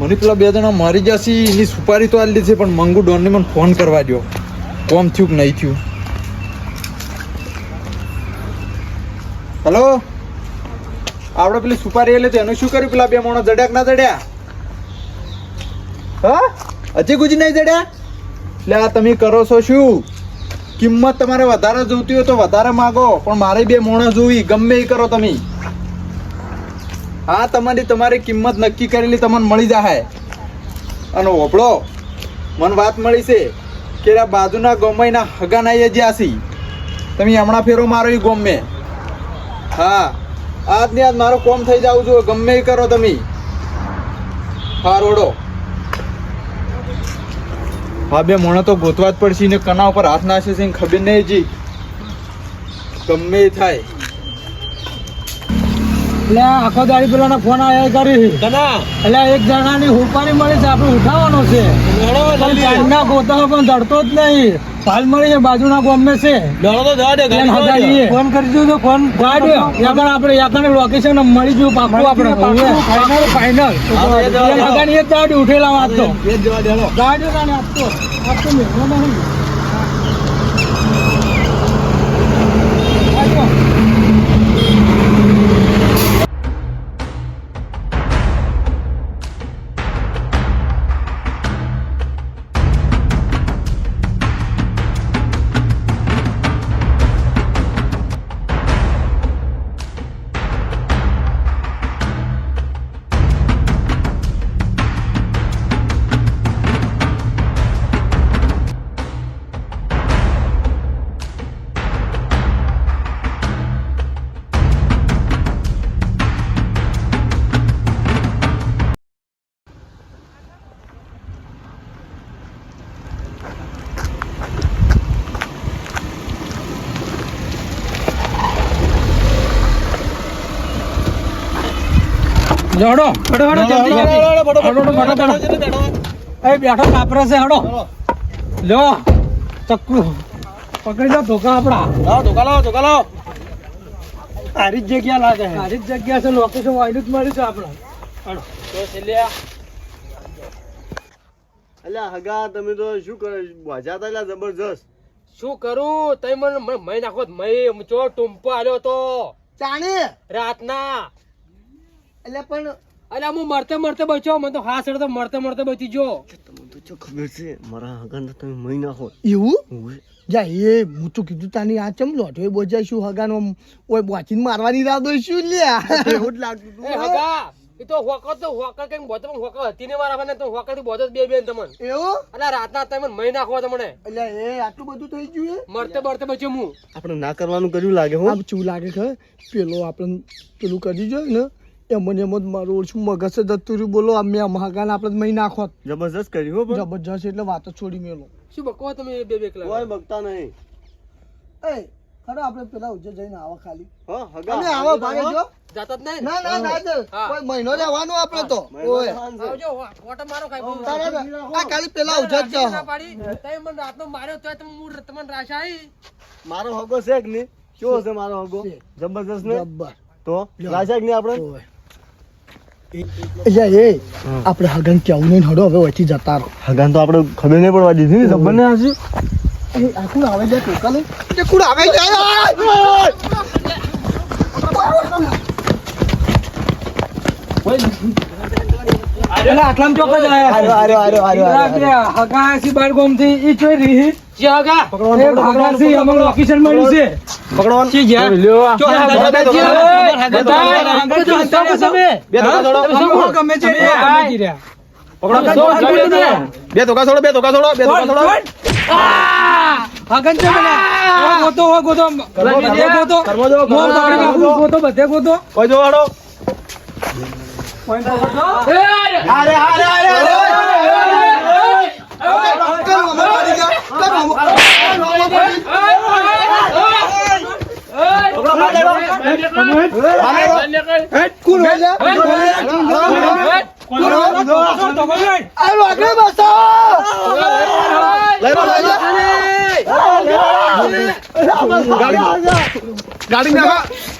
મને પેલા બે જણા મારી જશે એની સુપારી તો આલી છે, પણ મંગુ ડોનને મને ફોન કરવા દો કોમ થયું કે નહીં થયું? હેલો? આપણે પેલી સુપારી એટલે એનું શું કર્યું પેલા બે માણસ જડ્યા કે ના જડ્યા? હા? હજી ગુજી નહીં જડ્યા? એટલે આ તમે કરો છો શું? કિંમત તમારે વધારે જોતી હોય તો વધારે માગો, પણ મારે બે મોણા જોવી ગમે એ કરો તમે. હા તમારી તમારી કિંમત નક્કી કરેલી તમને મળી જાય અને ઓપડો મને વાત મળી છે કે આ બાજુના ગોમયના નાઈએ એ જ્યાસી તમે હમણાં ફેરો મારો એ ગોમે. હા આજ ને આજ મારો કોમ થઈ જાવ છું, ગમે એ કરો તમે. હા રોડો હા, બે મોણા તો ગોતવા જ પડશે ને કના ઉપર હાથ નાખે છે ખબર નહીં જી ગમે થાય. એટલે આખો દાડી પેલાનો ફોન આવ્યા કરી. એટલે એક જણાની હુપારી મળી છે આપણે ઉઠાવવાનો છે. પણ ગોતા પણ ધડતો જ નહીં. પાલ મળી બાજુના ગામમાં છે. ફોન કરી દીધો ફોન ગાડ્યો યાકણ આપણે યાકણ લોકેશન મળી ગયું પાકું આપણે ફાઈનલ ફાઇનલ એ જ દાડી ઉઠેલા વાત તો. ગાડી આપતો. આપતો નહીં. હડો. હડો જલ્દી હડો હડો હડો એ બેઠો કાપરે છે હડો. લો. ચક્કુ. પકડી જા ધોકા આપડા. સારી જ જગ્યા લાગે. છે સારી જ જગ્યા છે લોકેશન વાયલું જ મળ્યું છે આપણે હડો. તો છેલ્લે. અલ્યા હગા તમે તો શું કરો? મજા તા જબરજસ્ત. શું કરું? તઈ મને મને મહી નાખો. મહી ચો ટુંપો આલ્યો તો. ચાણે રાતના. એટલે પણ અલ્યા હું મરતે મરતે બચ્યો મને તો હાથ તો મરતે મરતે બચી જો તમને તો શું ખબર છે મારા હગા તો તમે મહી નાખો એવું. જા એ હું તો કીધું તાની આ ચમ લોટો એ બોજાય શું હગાનો ઓય બોચીને મારવાની રાહ દોઈ શું લ્યા. એવું જ લાગતું હતું. હગા એ તો હોકર તો હોકર કઈ બોતો પણ હોકર હતી ને મારા મને તો હોકરથી બોતો બે બેન તમને. એવું? અને રાતના તમે મહી નાખો તમને. એટલે એ આટલું બધું થઈ ગયું મરતે મરતે બચ્યો હું. આપણે ના કરવાનું કર્યું લાગે હો. આમ ચૂ લાગે કે પેલો આપણે પેલું કરી જોઈએ ને એમ ને એમ જ મારું ઓછું મગજ જ જતું બોલો અમે મહાગાન આપણે મહી નાખો જબરજસ્ત કર્યું હો જબરજસ્ત એટલે વાત જ છોડી મેલો. શું બકવા તમે બે બે કોઈ બકતા નહીં. એ ખરા આપણે પેલા ઉજ્જૈન જઈને આવા ખાલી. હો હગા. અમે આવા ભાગે જો. જાતા જ નહીં? ના ના ના કોઈ મહિનો લેવાનો આપણે તો. ઓય. આવજો ઓટો મારો ખાઈ આ ખાલી પેલા ઉજ્જૈન જાઓ. પાડી. તઈ મને રાતનો માર્યો તો તમે હું તમને રાશાઈ મારો હગો છે કે નહીં કેવો છે મારો હગો? જબરજસ્ત ને? જબ્બર તો? રાજા કે નહીં આપણે? એ આપણે હગન કેવું નહીં હડો હવે ઓછી જતા રહો. હગન તો આપણે ખબર નહીં પડવા દીધી ને ખબર ને હજી? એ આવે ટોકા લઈ એટલે આટલામાં ચોક્કસ આયા આર્યો આર્યો આર્યો આર્યો આર્યો હગાસી બાર ગોમથી ઈ ચોઈ રહી. જે હગા? એ હગાસી અમને લોકેશન મળ્યું છે. પકડવાનું. ચી ગયા ચો હગા તમે. બે ધોકા છોડો. ગમે છે ગમે છે પકડો. બે ધોકા છોડો બે ધોકા છોડો બે ધોકા છોડો. હગન છે ગોતો ગોતો ગોતો. જો, જો. ગોતો. બધે ગોતો. કોઈ જો વાળો અરે અરે અરે લો ગાડી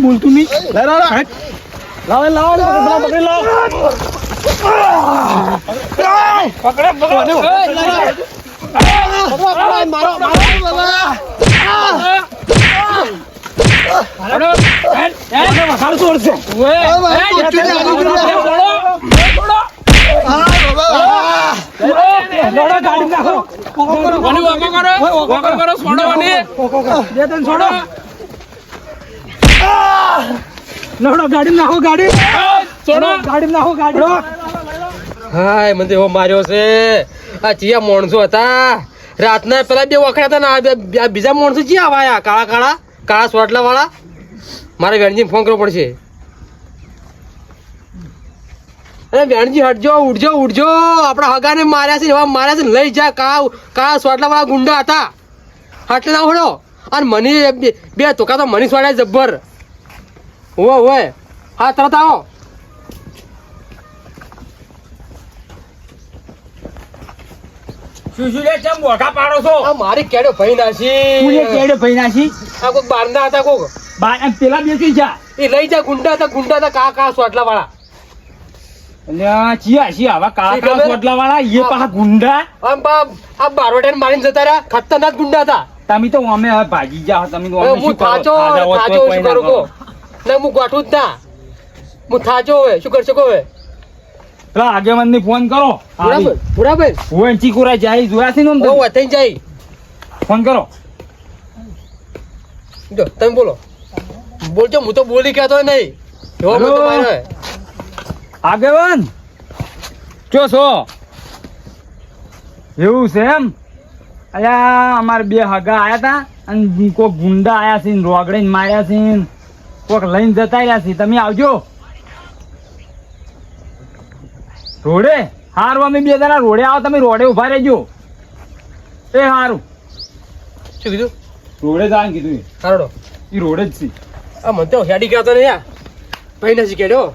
બોલતું નહીં લેડો લાવો લાવો પેલા પકડી લાવો લડો ગાડી નાખો ગાડી. ગાડી મને એવો માર્યો છે. આ ચિયા માણસો હતા. રાતના પેલા બે વખડા હતા ને બીજા માણસો જે આવાયા કાળા કાળા? કાળા સોટલા વાળા? મારે વેણજી ફોન કરવો પડશે. અરે વેણજી, હટજો ઉઠજો ઉઠજો આપણા હગાને માર્યા છે એવા માર્યા છે લઈ જા, કાળા કાળા સોટલા વાળા ગુંડા હતા. હટલે ના હોડો અને મની બે- તો કા તો મની સોડ્યા જબ્બર. હોય હોય હા, તરત આવો. શું ચમ મોઢા પાડો છો? આ મારી કેડો ભઈ નાસી. હું કેડો ભઈ નાસી? આ કોક બારના હતા કોક. બાર પેલા બેસી જા. એ લઈ જા ગુંડા હતા ગુંડા હતા કા કા સોટલા વાળા અલ્યા ચિયા છીએ આવા કાળા શી સોટલા વાળા એ પાછા ગુંડા? આમ બા આ બારોટેન મારીને જતા રહ્યા. ખતરનાક ગુંડા હતા. તમે તો અમે હવે ભાગી જાઓ તમે તો અમે શું થાચો થાચો શું કરું કો કરો. હું ગોઠું જ ના. હું થાચો હવે શું કરશો કો હવે? પેલા આગેવાન ને ફોન કરો. બરાબર બરાબર. હું ચીકુરા જાય જોયા છે ને હું ઓ જાય. ફોન કરો. જો તમે બોલો. બોલજો હું તો બોલી કહેતો નહીં. આગેવાન ચો છો? એવું છે એમ? અલ્યા અમારે બે હગા આયા હતા અને કોઈક ગુંડા આયા છે રોગડીને માર્યા છે કોઈક લઈને જતા રહ્યા છે. તમે આવજો. રોડે? હારું અમે બે જણા રોડે આવો તમે રોડે ઊભા રહેજો. એ હારું. શું કીધું? રોડે જવાનું કીધું એ. હારડો એ રોડે જ છે. આ મને તો હેડી કહેતો નહીં યાર ભાઈ નથી કેડ્યો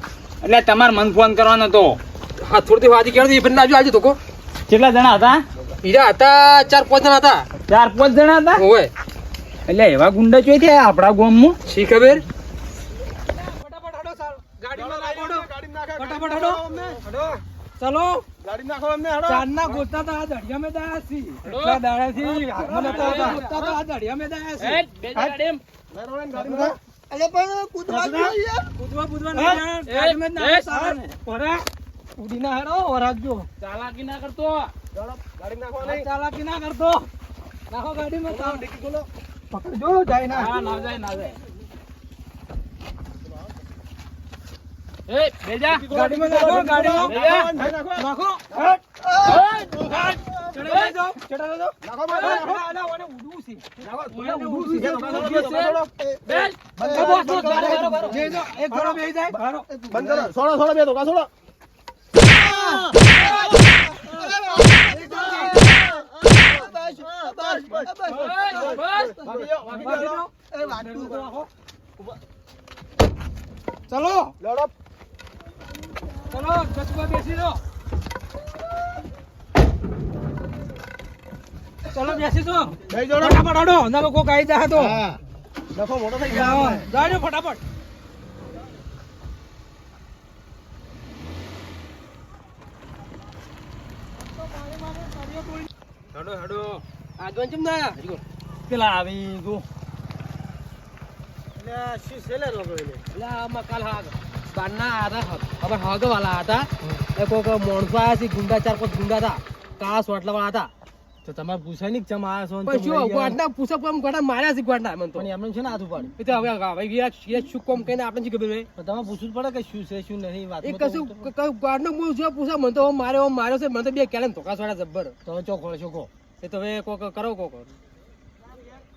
એટલે તમારે મન ફોન કરવાનો તો હા થોડી વાત કહેતો એ ભાઈ આવજો આજે તો કો. કેટલા જણા હતા? બીજા હતા ચાર પાંચ જણા હતા. ચાર પાંચ જણા હતા? ઓય એટલે એવા ગુંડા ચોઈ થયા આપણા ગામમાં? શી ખબર? ચલો. ગાડી નાખો અમને હેડો. ચાંદના ગોતા તો આ દળિયા મે દાયા છે એટલા દાડાથી હાથમાં નતા. ગોતા તો આ દળિયા મે દાયા છે એમ. ને ગાડી નાખો. અલે પણ કૂદવા યાર. કૂદવા બૂદવા નહીં ગાડી મે ના. સારા. ઓરા, ઉડી ના હેડો, ઓરાકજો. ચાલાકી ના કરતો. ગાડી નાખો નહીં. ચાલાકી ના કરતો. નાખો ગાડીમાં તાવ. પકડજો જાય ના. હા, ના જાય ના જાય. સોડા સોડા બે ધોકા સોડા ચલો. લેડો. ચલો બસમાં બેસી જાઓ ચલો બેસી જાઓ જઈ જોડો ફટાફટ હડો. ના લોકો કાઈ જાય તો નાખો મોટો થઈ ગયો. જાજો ફટાફટ. હેડો હેડો. આગળ ચમ ના? પેલા આવી જો શી સેલે રોકો એટલે આમાં કાલ હાગ. બારના હતા હવે હાગ વાળા હતા. એ કોઈક માણસો આવ્યા છે ગુંડા ચાર પાંચ ગુંડા હતા કાસ સોટલા હતા. તો તમારે પૂછાય નહીં ચમ આયા છો પણ શું? ગોઠના પૂછો માર્યા છે મને તો. પણ એમને છે ને હાથ ઉપાડ્યું. એ હવે હવે ગયા શું કોમ કહીને આપણે શી ખબર પણ પૂછવું પડે કે શું છે શું નહીં વાત એ કશું પૂછો? મને તો હું માર્યો હું માર્યો છે મને તો બે કેળે ધોકા છોડ્યા જબ્બર. તો ચોખો ચોખો. એ તો હવે કોક કરો કોક.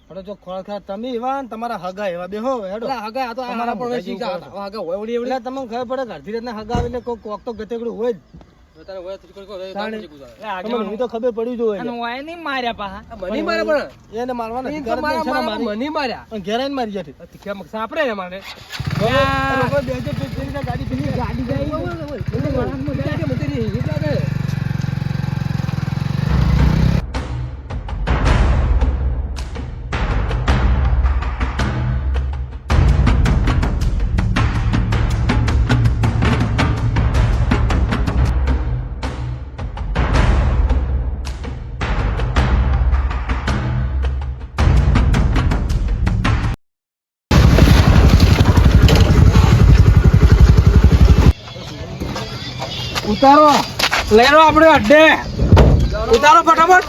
હડો જો ખોળ ખા તમે એવા ને તમારા હગા એવા. બે હો હેડો. હગા આ તો અમારા પણ શીખા. હતા. હગા હોય ઓડી એટલે તમને ખબર પડે અડધી રાતના હગા આવે એટલે કોક કોક તો ગતેકડું હોય જ. ખબર પડી જ હોય. આ મને મારે પણ. એને મારવાના. મને માર્યા. પણ ઘેર આવીને મારી જતી. સાંભળે ને મારે ઉતારો. લઈ લો આપણે અડ્ડે ઉતારો ફટાફટ.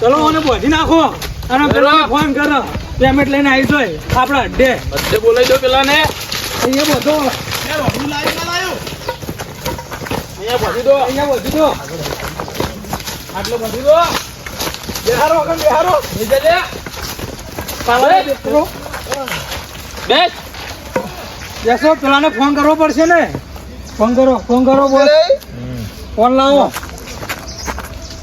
ચલો મને બોધી નાખો. અને પેલા ફોન કરો. પેમેન્ટ લઈને આવી જોઈ આપણે અડ્ડે અડ્ડે બોલાવી દો પેલા ને અહીંયા બધો અહીંયા બધી દો. અહીંયા બધી દો. આટલો બધી દો. બેહારો વગર બેહારો. નીચે લે બેસ બેસો. પેલાને ફોન કરવો પડશે ને. ફોન કરો ફોન કરો બોલ. ફોન લાવો.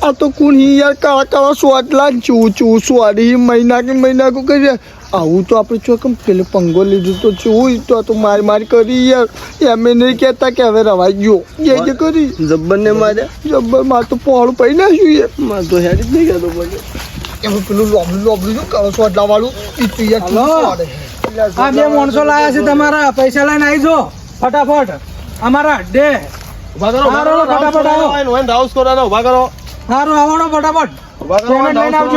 આ તો કુણ યાર કાળા કાળા સ્વાદલા ચૂ ચૂ સ્વાદ. મહિના કે મહિના કો કરી આવું તો આપણે છો કેમ પેલો પંગો લીધું તો ચૂ તો તો માર માર કરી યાર. એમ નહીં કહેતા કે હવે રવાઈ ગયો. જે જે કરી. જબ્બર ને માર્યા? જબ્બર માર તો પહોળું પડી નાખ્યું યાર. માર તો હેડ જ નહીં કહેતો પડે એમાં પેલું લોબલું લોબલું શું છો? સ્વાદલા વાળું ઈ તો યાર. આ બે માણસો લાયા છે તમારા. પૈસા લઈને આવી જો ફટાફટ. અમારા ડે. ફટાફટ આવો રાઉસ કરો ને ઊભા કરો. સારું આવવાનો ફટાફટ. ઊભા કરો.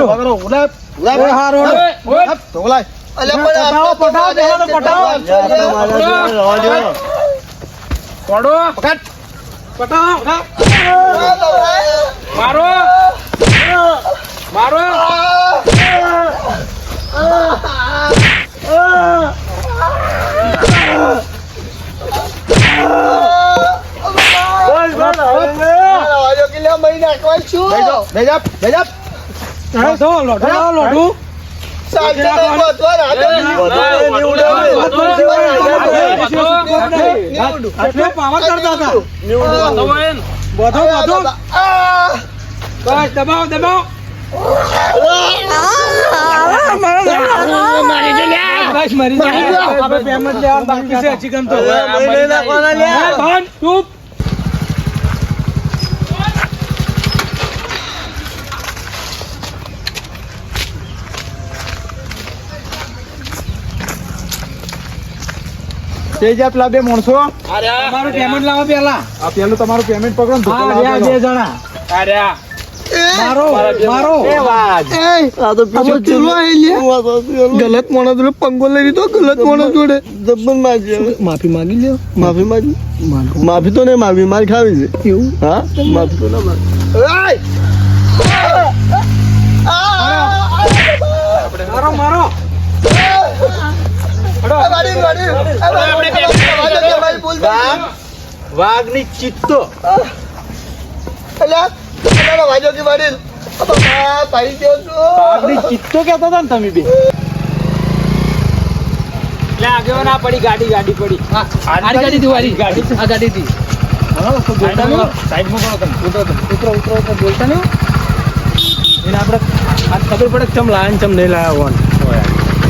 ઊભા કરો. ઉલાય એ હારું હેડો. તો ઉલાય પટાવો પટાવો પેલાનો પટાવો પડો પકડ પટાવો મારો મારો બેજો બેજા બેજા લોઢો લોઢો લોઢું બસ દબાવો દબાવો બસ મરી જાય આપણે પેમેન્ટ લેવાનું બાકી છે ચિકન તો ચૂપ તે જ પેલા બે માણસો. તમારું પેમેન્ટ લાવો પેલા આ પેલું તમારું પેમેન્ટ પકડો બે. જણા. મારો મારો ગલત માણસ જોડે પંગો લઈ લીધો ગલત માણસ જોડે. જબ્બર માજી માફી માંગી લ્યો. માફી માંગી? માફી તો નહીં માફી માર ખાવી છે. એવું? હા? માફી. તો ના મારો મારો. વાઘ વાઘની ચિત્તો. ચિત્તો કહેતા હતા ને તમે બે. આગળ ના પડી ગાડી ગાડી પડી. આડી ગાડી થી વાળી ગાડી આ ગાડી ખબર પડે કે ચમ લાયા ને ચમ નહીં લાયા હોવાનું.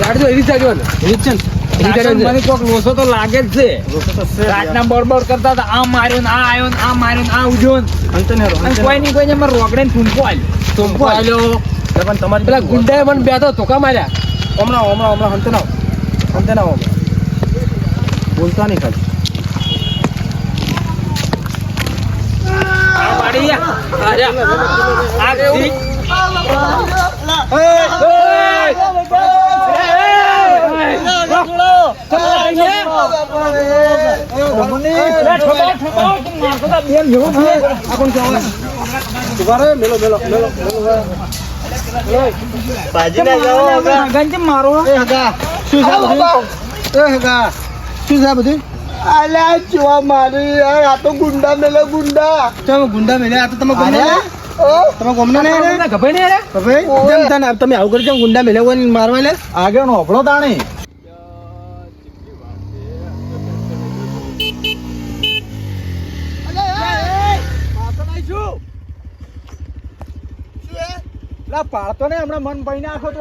ગાડી તો એવી જ આગળ એવી જ છે ને. છે. મને કોક લોસો તો લાગે જ છે રાતના બળબળ કરતા હતા આ માર્યો ને આ આવ્યો ને આ માર્યો ને આ ઉજ્યો ને કોઈ નહીં કોઈ રોકડે ને ટૂંકો આવ્યો ટૂંકો આવ્યો પણ તમારી પેલા ગુંડાએ મને બે તો ધોકા માર્યા હમણાં હમણાં હમણાં હંતે ના હંતે ના બોલતા નહીં ખાલી આ આ રહ્યા. આ જી. અલ્યા જોવા મારી આ તો ગુંડા મેલે ગુંડા ગુંડા મેલે આ તો તમે ઓ, તમે ગમના નહીં ગભે ને રે ગભે? જેમ તને તમે આવું કરજો ગુંડા મેલે કોઈ મારવા લે. આગળ નો હફળો તાણી પાડતો ને હમણાં મન ભાઈ નાખો તો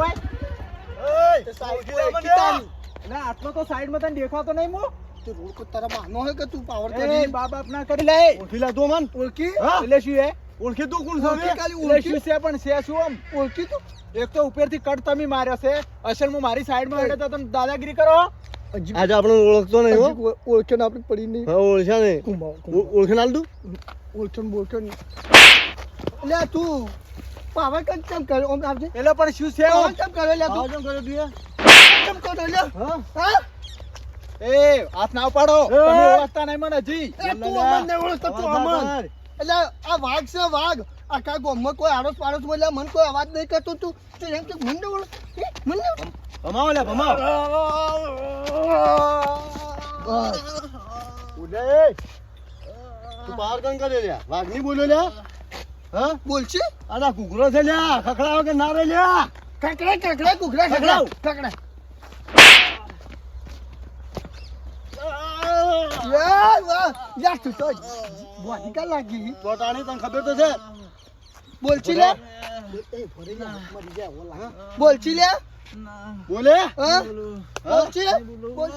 ના આટલો તો સાઈડમાં તને દેખાતો નહીં મો. તે રોડ પર તારા માનો હે કે તું પાવર કરી? બાપ બાપ ના કરી લે. ઓળખી લા તું મન. ઓળખી? એટલે શું હે ઓળખી તું કોણ સામે ખાલી ઓળખી છે પણ છે શું આમ? ઓળખી તું એક તો ઉપરથી કટ તમે માર્યો છે. અસલ હું મારી સાઈડમાં હેડે તો તમે દાદાગીરી કરો. આજે આપણે ઓળખતો નહીં હો. હજી ઓળખે ને આપણે પડી નહીં. હા ઓળખ્યા નહીં. કુંભાવ, કુંભાવ. ઓ- ઓળખી નાલ તું ઓળખે ને બોળખે ને. લે તું. પાવર કટ કેમ કર્યો? ઓમ આપજે એટલે પણ શું છે? ઓમ? કેમ કર્યો? લે તું. કેમ કર્યો તું કેમ કર્યો? લે. હા. હા? એ હાથ ના પાડો! તમે ઓળખતા નહીં મને હજી. તું અમન ને ઓળખતો તું અમન. એટલે આ વાઘ છે વાઘ. આખા ગામમાં કોઈ આડોશ પાડોશ બોલ્યા મને કોઈ અવાજ નહીં કરતો તું. તો એમ કે મને ઓળ મને ભમાવો લે ભમાવો. ઉદય તું બહાર કન કરે લ્યા. નહીં બોલ્યો લ્યા? હા? બોલશે? આના કુકરો છે લ્યા. ખખડાવો કે ના રે લ્યા? કકડા કકડા કુકડા કકડા કકડા યાર વાહ યાર તું તો બોલે, બોલ.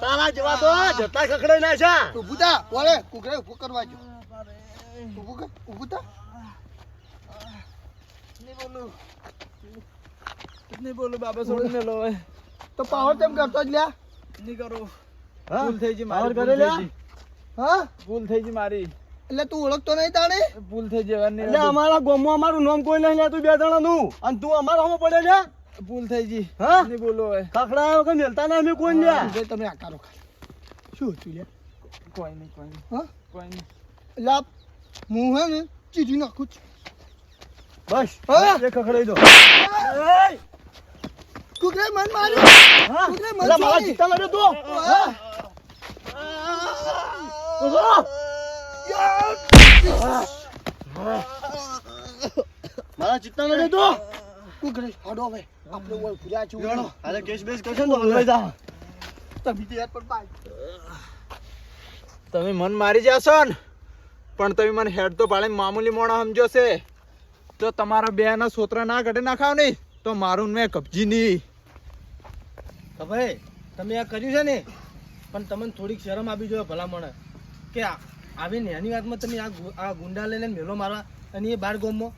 તારા જેવા તો જતા ખખડાઈ ના છે ઉભું થા બોલે કુકડા ઉભું કરવા જો ઉભું કર ઉભું થા નહીં બોલું બાબા છોડી ને લો તો પાવર તેમ કરતો જ લ્યા? નહીં કરું. ભૂલ થઈ ગઈ મારી કરે લ્યા. હા? ભૂલ થઈ ગઈ મારી. એટલે તું ઓળખતો નહીં તાણે? ભૂલ થઈ જવાની એટલે અમારા ગોમમાં અમારું નામ કોઈ નહીં લેતું બે જણાનું. અને તું અમારા હોમો પડે છે ભૂલ થઈ ગઈ. હા? નહીં બોલો હવે. ખખડા કે મેલતા ના અમે કોઈ લ્યા. તમે આકારો ખાલી. શું હતું લ્યા? કોઈ નહીં કોઈ નહીં. હા? કોઈ નહીં. એટલે હું હે ને ચીજી નાખું છું. બસ. હવે? ખખડાઈ દો. કુકરે મન માર્યો. હા? કુકરે મન મારા જીતા લડ્યો તો? મારા જીતા લડ્યો તો? કુકરે હાડો હવે. આપણે ઓય ફુર્યા છું ગણો. અરે કેસ બેસ કરશે તો હલવાઈ જા. તમે તે પણ બાય. તમે મન મારી જાશો ને પણ તમે મને હેડ તો પાડે મામૂલી મોણા સમજો છે. તો તમારા બે ના સોતરા ના ઘટે નાખાવ નહીં. તો મારું ને મેં કબજી નહીં ભાઈ તમે આ કર્યું છે ને? પણ તમને થોડીક શરમ આપી જોઈએ ભલામણ. કે આ- આવી નાની વાતમાં તમે આ આ ગુંડા લઈને મેલો મારવા અને એ બાર ગામમાં?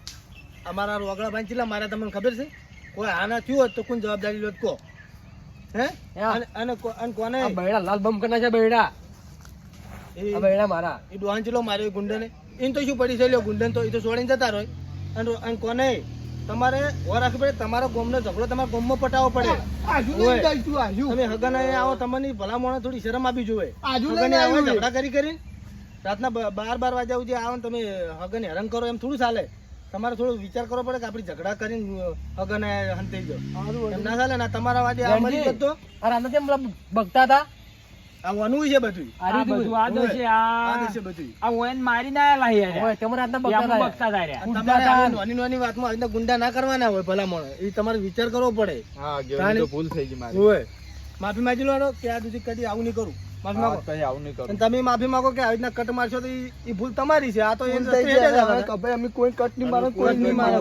અમારા રોગડા ભાઈ ચેટલા મારા તમને ખબર છે? કોઈ આ ના થયું હોત તો કોણ જવાબદારી લો કહો હે? અને અને કોને? આ બૈડા લાલ બમ કરના છે બૈડા. એ આ બૈડા મારા. એ ડોહાન ચેલો માર્યો ગુંડાને? એને તો શું પડી છે? લ્યો ગુંડાને તો એ તો છોડીને જતા રહ્યો અને અને કોને? તમારે ઓર રાખવી પડે તમારો ગોમનો ઝઘડો તમારા ગોમમાં પટાવો પડે. તમે હગાને આવો તમને ભલામણ થોડી શરમ આપી જોવે. ઝઘડા કરી કરી રાતના બાર બાર વાગ્યા સુધી આવો તમે હગન હેરાન કરો એમ થોડું ચાલે. તમારે થોડો વિચાર કરવો પડે કે આપણે ઝઘડા કરીને હગન હંતાઈ જાઓ ના ચાલે ના તમારા વાદે આ મરી જતો આ બગતા હતા? આ છે બધું આ બધું આ દેશે આ દેશે બધું હોય તમે રાતના બગતા હતા યાર. આ તમારે આવી નાની નાની વાતમાં આવી ગુંડા ના કરવાના હોય ભલામણ. એ તમારે વિચાર કરવો પડે. હા તાણી. તો ભૂલ થઈ ગઈ મારી. હોય માફી માંગી લો કે આ સુધી કદી આવું નહીં કરું. માફી માંગો. કઈ આવું નહીં કરું. તમે માફી માંગો કે આવી રીતના કટ મારશો તો ઈ- ઈ ભૂલ તમારી છે. આ તો એ થઈ જાય કે ભાઈ અમે કોઈ કટ નહીં મારે કોઈ નહીં મારે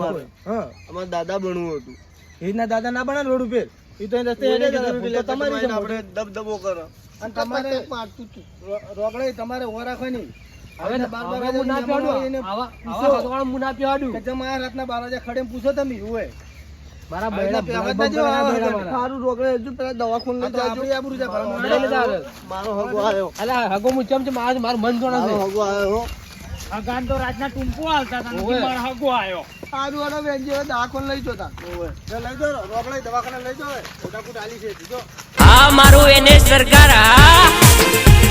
હા. અમારા દાદા બનવું હતું. એ રીતના દાદા ના બને રોડ ઉપર એ તો રસ્તે. ભૂલ તમારી છે આપણે દબદબો કરો. અને તમારે મારતું તું. રોકડે તમારે ઓર રાખો નહીં હવે ના બાર ખડે પૂછો. તમે હોય. મારા મારા. હગો આવ્યો અલા, હગો હું ચમ ચમ મારું મારું મન છે. હગો આવ્યો હગાન તો રાતના ટૂંપો હાલતા હતા મારા હગો આવ્યો સારું વાળો બેન જે દાખલ લઈ જતા. લઈ જો રોકડે દવાખાને લઈ જાઓ ફોટા ફૂટ આલી છે જો. આ મારું એને સરકાર. આ